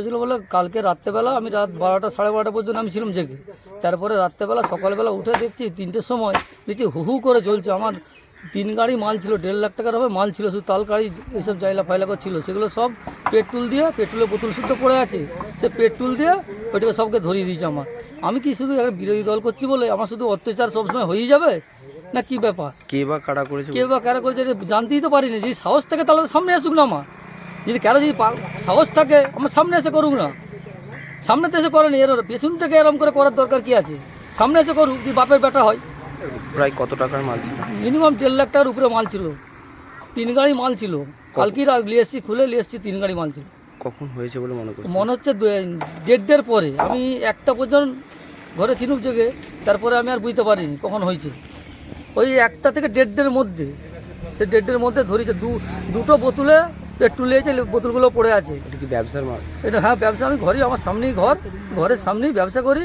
হয়েছিল বলে কালকে রাত্রেবেলা আমি রাত বারোটা সাড়ে বারোটা পর্যন্ত আমি ছিলাম জেগে। তারপরে রাত্রেবেলা সকালবেলা উঠে দেখছি তিনটের সময় দেখছি হু হু করে চলছে। আমার তিন গাড়ি মাল ছিল দেড় লাখ টাকার হবে মাল ছিল শুধু তাল গাড়ি এইসব জাইলা ফাইলা ছিল সেগুলো সব পেট্রোল দিয়ে পেট্রোলের বোতল শুদ্ধ পড়ে আছে সে পেট্রোল দিয়ে ওইটাকে সবকে ধরিয়ে দিয়েছে আমার। আমি কি শুধু একটা বিরোধী দল করছি বলে আমার শুধু অত্যাচার সবসময় হয়েই যাবে? না কি ব্যাপার? কে বা কারা করেছে কে বা কারা করেছে জানতেই তো পারিনি। যদি সাহস থাকে তাহলে সামনে আসুক না আমার। যদি কারও যদি সাহস থাকে আমার সামনে এসে করুক না। সামনে তো এসে করেনি এর পেছন থেকে এরম করে করার দরকার কি আছে? সামনে এসে করুক যদি বাপের বেটা হয়। প্রায় কত টাকার মাল ছিল? মিনিমাম দেড় লাখ টাকার উপরে মাল ছিল। তিন গাড়ি মাল ছিল। কালকেই রাত নিয়ে এসছি খুলে নিয়ে এসছি তিন গাড়ি মাল ছিল। কখন হয়েছে বলে মনে করছে মনে হচ্ছে দেড়টার পরে। আমি একটা পর্যন্ত ঘরে চিনুক যোগে তারপরে আমি আর বুঝতে পারিনি কখন হয়েছে। ওই একটা থেকে দেড়টার মধ্যে। সে দেড়টার মধ্যে ধরেছে। দু দুটো বোতলে পেট্রোল নিয়েছে বোতলগুলো পড়ে আছে। এটা কি ব্যবসার মাল? এটা হ্যাঁ ব্যবসা আমি ঘরেই আমার সামনেই ঘর। ঘরের সামনেই ব্যবসা করি।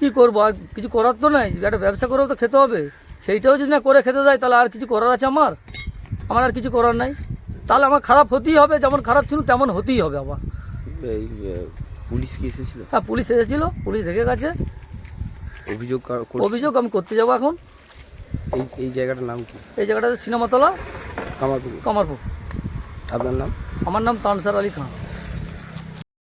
কি করব? আর কিছু করার তো নাই। একটা ব্যবসা করেও তো খেতে হবে। সেইটাও যদি না করে খেতে যায় তাহলে আর কিছু করার আছে আমার? আমার আর কিছু করার নাই। তাহলে আমার খারাপ হতেই হবে। যেমন খারাপ ছিল তেমন হতেই হবে আমার। পুলিশ কি এসেছিল? হ্যাঁ পুলিশ এসেছিল। পুলিশ দেখে গেছে। অভিযোগ অভিযোগ আমি করতে যাব এখন। এই এই জায়গাটার নাম কি? এই জায়গাটা সিনেমাতলা। কামারপুর। কামারপুর। আপনার নাম? আমার নাম তানসার আলী খান।